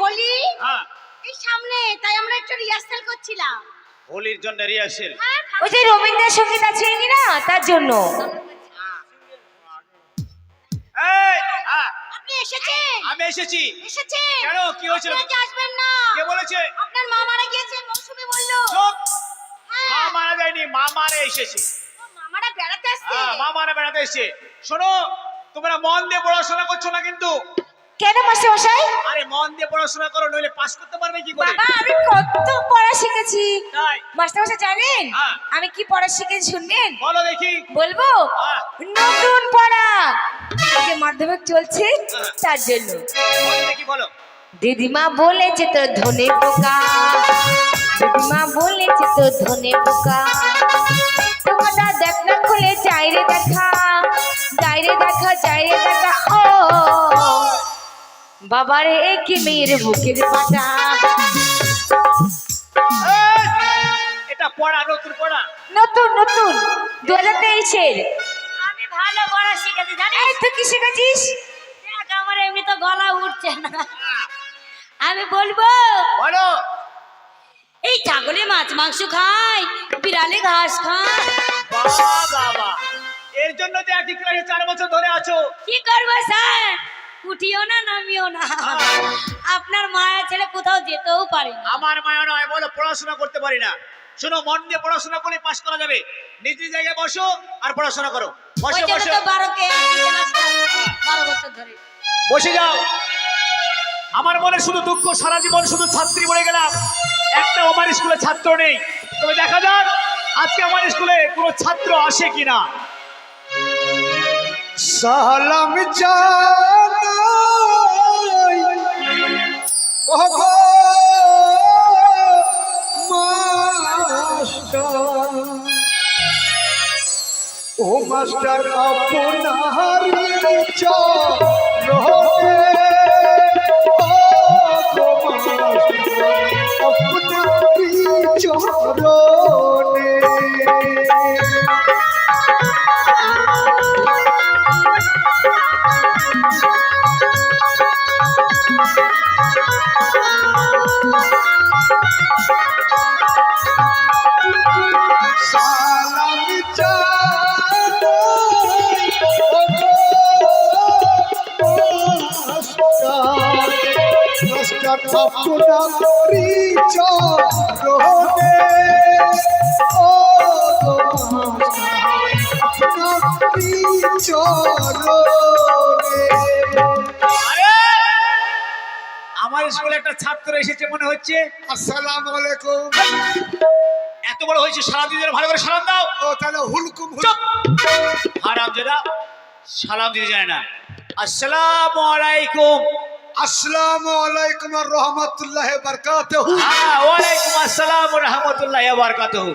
হোলি হ্যাঁ। এই সামনে তাই আমরা একটু রিহার্সাল করছিলাম। হোলির জন্য রিহার্সেল হ্যাঁ ওই যে রবীন্দ্রসঙ্গীত আছে না তার জন্য। হ্যাঁ। আপনি এসেছেন? আমি এসেছি। এসেছেন? কেন? কি হয়েছিল? আপনি আসবেন না। কে বলেছে? আপনার মা মারা গিয়েছে মৌসুমি বলল। চুপ। মা মারা যায়নি মা মারা এসেছে। মামারা বেড়াতে আসছে। মা মারা বেড়াতে এসেছে। শোনো তোমরা মন দিয়ে পড়াশোনা করছ না কিন্তু? কেন মাস্টার মশাই? আরে মন দিয়ে পড়াশোনা করো নইলে পাস করতে পারবে কি করে? বাবা আমি কত পড়া শিখেছি। তাই? মাস্টার মশাই জানেন? হ্যাঁ। আমি কি পড়া শিখেছি শুনবেন? বলো দেখি। বলব? হ্যাঁ। নতুন পড়া। যে মাধ্যমিক চলছে তার জন্য। বলো দেখি বলো। দিদিমা বলেছে তো ধনে পোকা। দিদিমা বলেছে তো ধনে পোকা। তোমাটা দেখ না খুলে চাইরে দেখা। চাইরে দেখা চাইরে দেখা। ও। বাবারে কি মেয়ের বুকের পাটা এই, এটা পড়া নতুন পড়া? নতুন নতুন দু হাজার তেইশের। আমি ভালো পড়া শিখেছি জানিস? তুই কি শিখেছিস? দেখ আমার এমনি তো গলা উঠছে না। আমি বলব বলো। এই ছাগলে মাছ মাংস খায় বিড়ালে ঘাস খায় বাবা বাবা। এর জন্য তো একই ক্লাসে চার বছর ধরে আছো। কি করব স্যার? উঠিও না নামিও না। আপনার মায়া ছেড়ে কোথাও যেতেও পারে আমার মায়া নয় বলো পড়াশোনা করতে পারি না। শোনো মন দিয়ে পড়াশোনা করে পাশ করা যাবে। নিজ জায়গায় বসো আর পড়াশোনা করো। বসে যাও। আমার মনে শুধু দুঃখ সারা জীবন শুধু ছাত্রী বলে গেলাম। একটা আমার স্কুলে ছাত্র নেই। তবে দেখা যাক আজকে আমার স্কুলে কোনো ছাত্র আসে কিনা। সালাম জানাই। ওগো মাস্টার। ও মাস্টার আপনার চরণে চরণে ওগো মাস্টার চরণে আমার স্কুলে একটা ছাত্র এসেছে মনে হচ্ছে। আসসালামু আলাইকুম। এত বড় হয়েছে সারাদিন ধরে ভালো করে সালাম দাও। ও তাহলে হুলকুম হারাম যেটা সালাম দিতে জানে না। আসসালামু আলাইকুম। আসসালামু আলাইকুম আর রহমতুল্লাহ বারকাতুহু। হ্যাঁ ওয়ালাইকুম আসসালাম ওয়া রাহমাতুল্লাহি ওয়া বারাকাতুহু।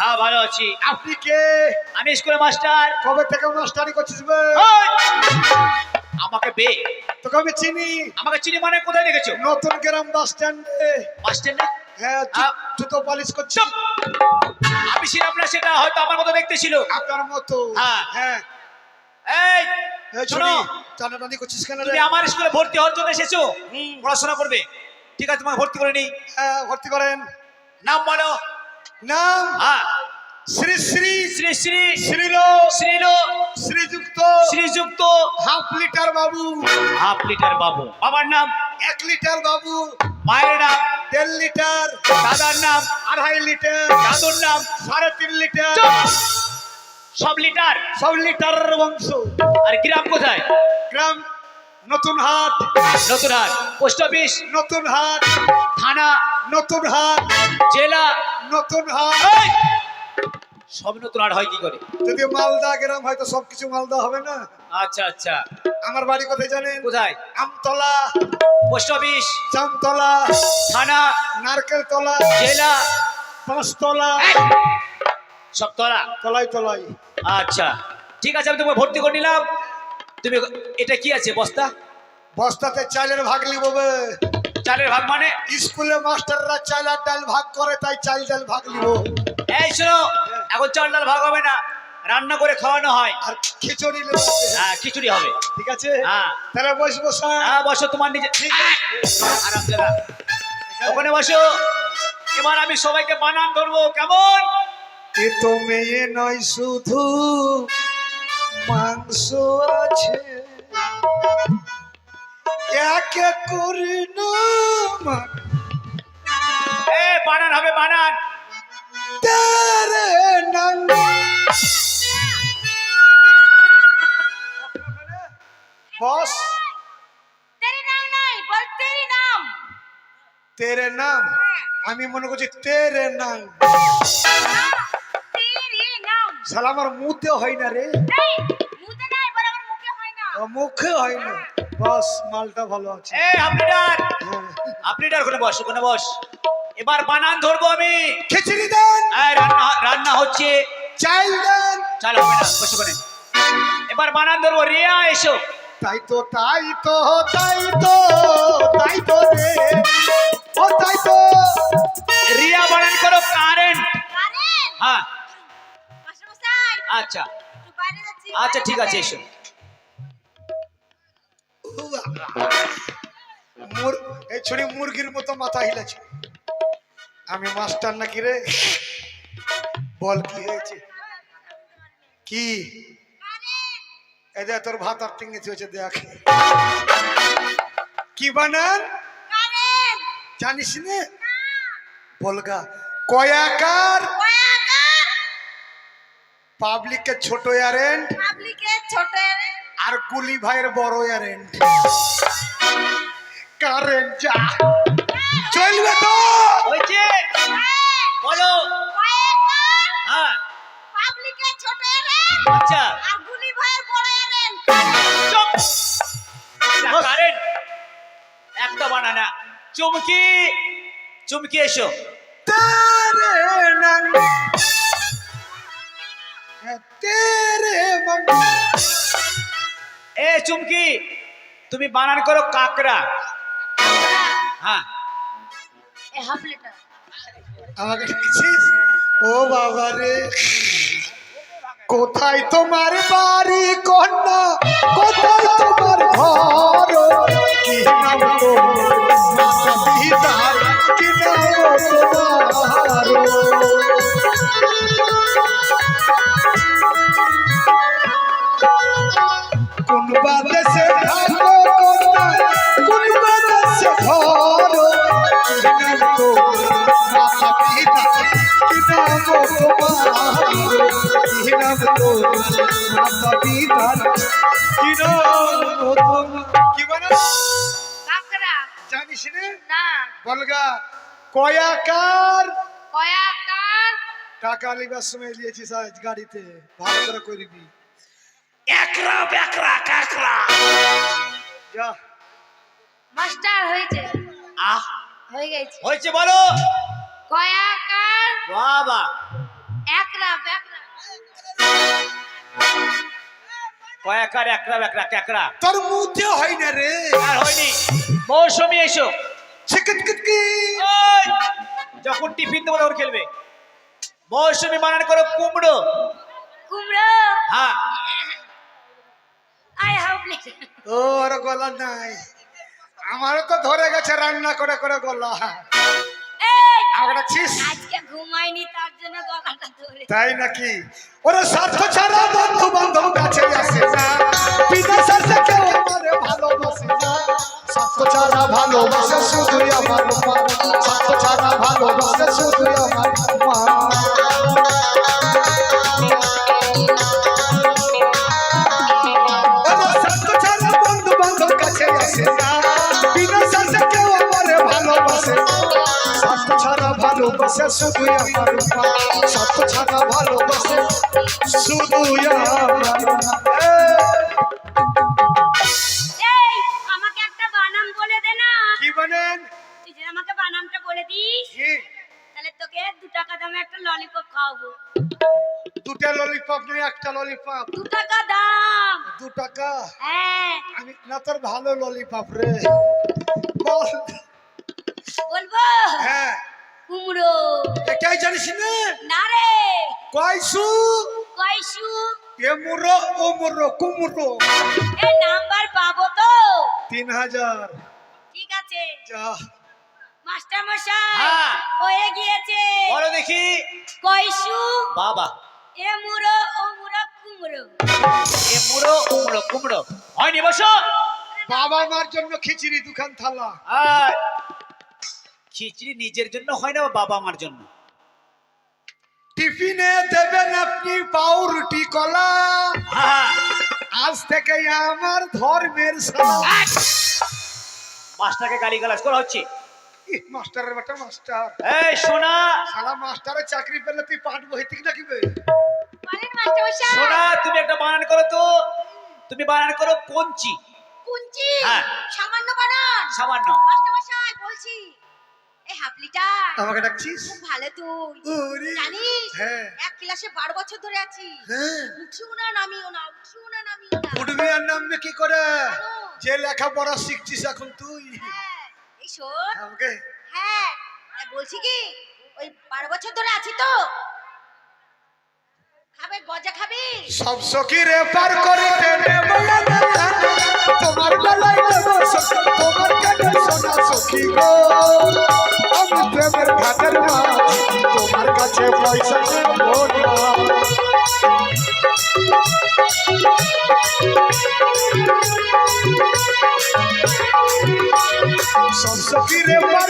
হ্যাঁ ভালো আছি। আপনি কে? আমি স্কুলের মাস্টার। কবে থেকে মাস্টারি করছিস বে? আমাকে বে। তোকে আমি চিনি। আমাকে চিনি মানে কোথায় দেখেছ? নতুন গ্রাম বাস স্ট্যান্ডে। বাস স্ট্যান্ডে? হ্যাঁ জুতো পালিশ করছি। আমি ছিলাম না সেটা হয়তো আমার মতো দেখতে ছিল। আপনার মতো। হ্যাঁ। হ্যাঁ। এই এই! শোনো। শুনি টানাটানি করছিস কেন তুমি আমার স্কুলে ভর্তি হওয়ার জন্য এসেছ? পড়াশোনা করবে। ঠিক আছে তোমাকে ভর্তি করে নিই। হ্যাঁ, ভর্তি করেন। নাম বলো। নাম? হ্যাঁ। শ্রী শ্রী শ্রী শ্রী শ্রীল। শ্রীল। শ্রীযুক্ত। শ্রীযুক্ত। হাফ লিটার বাবু। হাফ লিটার বাবু। বাবার নাম? এক লিটার বাবু। মায়ের নাম? দেড় লিটার। দাদার নাম? আড়াই লিটার। দাদুর নাম? সাড়ে তিন লিটার! সব লিটার। সব লিটারের বংশ। আর গ্রাম কোথায়? গ্রাম নতুন হাট। নতুন হাট। Post office? নতুন হাট। থানা? নতুন হাট। জেলা? নতুন হাট। সব নতুন হাট হয় কি করে? যদি মালদা গ্রাম হয়তো সবকিছু মালদা হবে না। আচ্ছা আচ্ছা। আমার বাড়ি কোথায় জানেন? কোথায়? আমতলা। Post office? জামতলা। থানা? নারকেল তলা। জেলা? পাঁচতলা! সব তলা? তলাই তলাই। আচ্ছা ঠিক আছে আমি তোমাকে ভর্তি করে নিলাম। তুমি এটা কি আছে বস্তা? বস্তাতে চালের ভাগ নিব চালের ভাগ মানে? স্কুলে মাস্টাররা চাল আর ডাল ভাগ করে তাই চাল ডাল ভাগ নিব এই শোনো এখন চাল ডাল ভাগ হবে না রান্না করে খাওয়ানো হয়। আর খিচুড়ি হ্যাঁ খিচুড়ি হবে। ঠিক আছে? হ্যাঁ। তাহলে বসবো হ্যাঁ বসো তোমার নিজে আরাম জায়গা। ওখানে বসো। এবার আমি সবাইকে বানান ধরবো কেমন? এ তো মেয়ে নয় শুধু মাংস আছে। এক এক করে না এ বানান হবে বানান। তেরে নাম বস। তেরি নাম নাই বল তেরি নাম। তেরে নাম? আমি মনে করছি তেরে নাম নাম? শালা আমার মুতে হয় না রে। এই মুতে নাই বল আমার মুখে হয় না। ও, মুখে হয় না। বস মালটা ভালো আছে। আপনি ডার হ্যাঁ। আপনি ডার বস ওখানে বস। এবার বানান ধরবো আমি। খিচুড়ি দেন। রান্না রান্না হচ্ছে। চাল দেন। চলো হবে না বসে ওখানে। এবার বানান ধরবো রিয়া এসো। তাই তো তাই তো তাই তো তাই তো রে। ও তাই তো। রিয়া বানান করো কারেন্ট। কারেন হ্যাঁ। আচ্ছা। আচ্ছা ঠিক আছে এসো। এই মুরগির মতো মাথা হিলেছে আমি মাস্টার নাকি রে? বল কি হয়েছে? কি? এই দেখ তোর ভাত আর টিঙ্গেছে হয়েছে দেখ। কি বানান? জানিস নে? বলগা কয়াকার? কয়াকার পাবলিকের ছোট এয়ারেন্ট পাবলিকের ছোট এয়ারেন্ট আর কুলি ভাইয়ের বড় এয়ারেন্ট কারেন্ট যা। চলবে তো। হইছে বলো। হ্যাঁ। পাবলিকের আচ্ছা। চুমকি। চুমকি এসো। তার না এ চুমকি তুমি বানান করো কাকড়া। হ্যাঁ। আমাকে দেখছিস ও বাবা রে। কোথায় তোমার বাড়ি কন্যা? কোথায় তোমার ঘর? কি নাম তোমার? কি নাম তোমার? কোন বাদেশে থাকো কন্যা কোন বাদেশে কি নাম তোমার পিতা কি নাম তোমার কি নাম তোমার পিতার কি নাম কি বলে জানিস না বলগা কয়াকার। কয়াকার। টাকা লিবার সময় নিয়েছিস আজ গাড়িতে। ভালো করে করবি একরা বেকরা কাকড়া যা। মাস্টার হয়েছে। আহ। হয়ে গেছে। হয়েছে বলো। কয়াকার। বাবা। একরা বেকরা। কয়াকার একরা বেকরা কাকড়া তোর মুখে হয় না রে। আর হয়নি। মৌসুমি এসো। কিটকি যখন টিফিন দেবো তখন খেলবে। মৌসুমি বানান করো কুমড়ো। কুমড়ো। হ্যাঁ। আই হাফ লিটার ও আর গলা নাই। আমারও তো ধরে গেছে রান্না করে করে গলা। এই! আমরা আজকে ঘুমাইনি তার জন্য গলাটা ধরে। তাই নাকি? ওরে স্বার্থ ছাড়া বন্ধু বান্ধব কাছে আসে না। বিদেশ আসে কেউ আমারে ভালোবাসে না। স্বার্থ ছাড়া ভালোবাসে শুধু আমার মা। স্বার্থ ছাড়া ভালোবাসে শুধু আমার মা। কেউ আমারে ভালোবাসে স্বার্থ ছাড়া ভালোবাসে শুধু আমার স্বার্থ ছাড়া ভালোবাসে শুধু আমার মা। এই আমাকে একটা বানাম বলে দে না। কি যদি আমাকে বানামটা বলে দিস। তাহলে তোকে দু টাকা দামে একটা ললিপপ খাওয়াবো। দুটা ললিপপ নেই একটা ললিপপ দু টাকা দাম। দু টাকা। হ্যাঁ। আমি না তোর ভালো ললিপপ রে। বলব? হ্যাঁ। কুমড়ো। এটাই জানিস না? না রে। কয়সু? কয়সু? এ মুরো ও মুরো কুমুরো এ নাম্বার পাবো তো। তিন হাজার। ঠিক আছে। যা। মাস্টার মশাই হ্যাঁ। হয়ে গিয়েছে। বলো দেখি। কয়সু? বাবা। এ মুরো ও মুরো কুমড়ো। কুমড়ো কুমড়ো। হয়নি বসো। বাবা মার জন্য খিচুড়ি দুখান থালা। খিচড়ি নিজের জন্য হয় না বাবা মার জন্য? টিফিনে দেবেন আপনি পাউরুটি কলা। হ্যাঁ। আজ থেকে আমার ধর্মের মাস্টারকে গালি গালাজ করা হচ্ছে। মাস্টারের বেটা মাস্টার। এই সোনা। সালা মাস্টারের চাকরি পেলে তুই পাঠ বই থেকে নাকি সোনা তুমি একটা বানান করো তো। তুমি বানান করো পঞ্চি কুঞ্চি? হ্যাঁ। সামান্য বানান। সামান্য। মাস্টার মশাই বলছি। এই হাফ লিটার আমাকে ডাকছিস? খুব ভালো তুই। ওরে। জানিস হ্যাঁ। এক ক্লাসে বারো বছর ধরে আছি। হ্যাঁ। উঠিও না নামিও না উঠিও না নামিও না। উঠবি আর নামবে কি করে? কেন? যে লেখাপড়া শিখছিস এখন তুই। হ্যাঁ, এই শোন। আমাকে? হ্যাঁ আর বলছি কি ওই বারো বছর ধরে আছি তো। খাবে গজা খাবি? পার না। তোমার তোমার সখী পার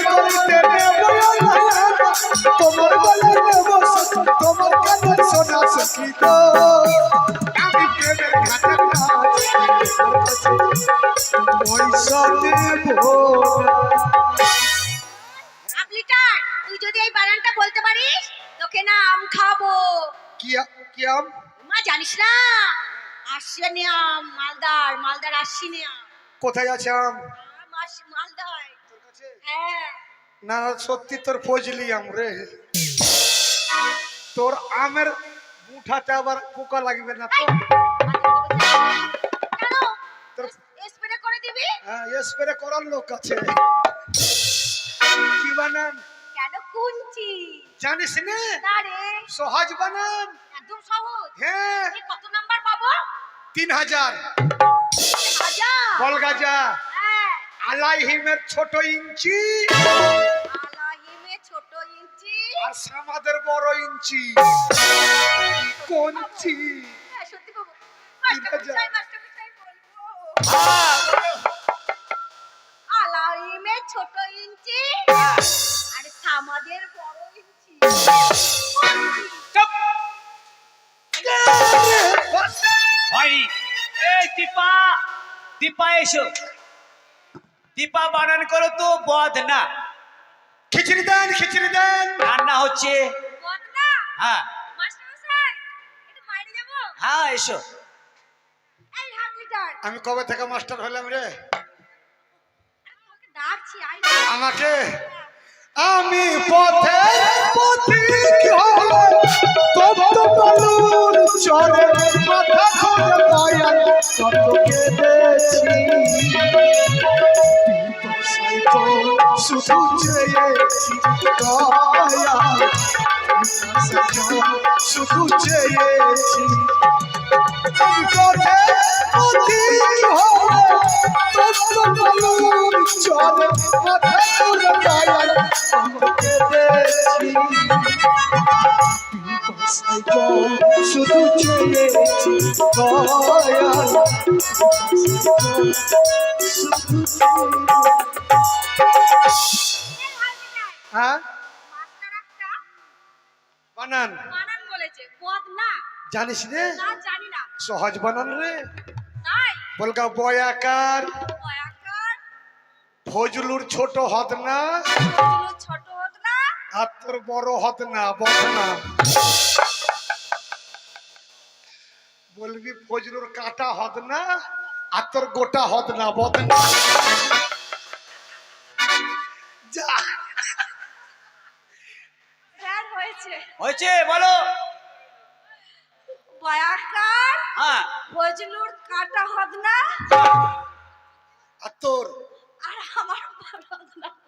পয়সা নেব না। তুই যদি এই বানানটা বলতে পারিস তোকে না আম খাব কি কি আম? মা জানিস না? আশ্বিনী আম মালদার মালদার আশ্বিনী আম। কোথায় আছে আম? মালদায়। হ্যাঁ। না সত্যি তোর ফজলি আম রে। তোর আমের মুঠাতে আবার পোকা লাগবে না তো। স্প্রে করে দিবি? হ্যাঁ স্প্রে করার লোক আছে। কি বানান? কেন কুঞ্চি জানিস না? না রে। সহজ বানান। একদম সহজ। হ্যাঁ। কত নাম্বার পাবো? তিন হাজার। বলগাজা। হ্যাঁ। আলাইহিমের ছোট ইঞ্চি। আর সামাদের বড় ইঞ্চি। কঞ্চি হ্যাঁ ছোট ইঞ্চি আর বড় ইঞ্চি! এই দীপা দীপা এসো। দীপা বানান করো তো বদ না। খিচড়ি দেন খিচড়ি দেন। রান্না হচ্ছে। হ্যাঁ। হ্যাঁ এসো। আমি কবে থেকে মাস্টার হলাম রে? তোমাকে ডাকছি আই আমাকে? আমি পথে পথিক হয়ে তপ্ত চরে শুধু চেয়েছি দয়াল হ্যাঁ? বানান। বানান বলেছে বদনা জানিস রে? না জানি না। সহজ বানান রে। তাই? বলকা বয়াকার। বয়াকার। ফজলুর ছোট হদ না? ছোট হতো না? আর তোর বড় হদ না বদ না। বলবি ফজলুর কাটা হদ না আর তোর গোটা হদ না বদ না। যা। হ্যাঁ হয়েছে। হয়েছে বলো। বয়াকার হ্যাঁ। ফজলুর কাটা হদ না? আর তোর 他妈的，巴上怎么？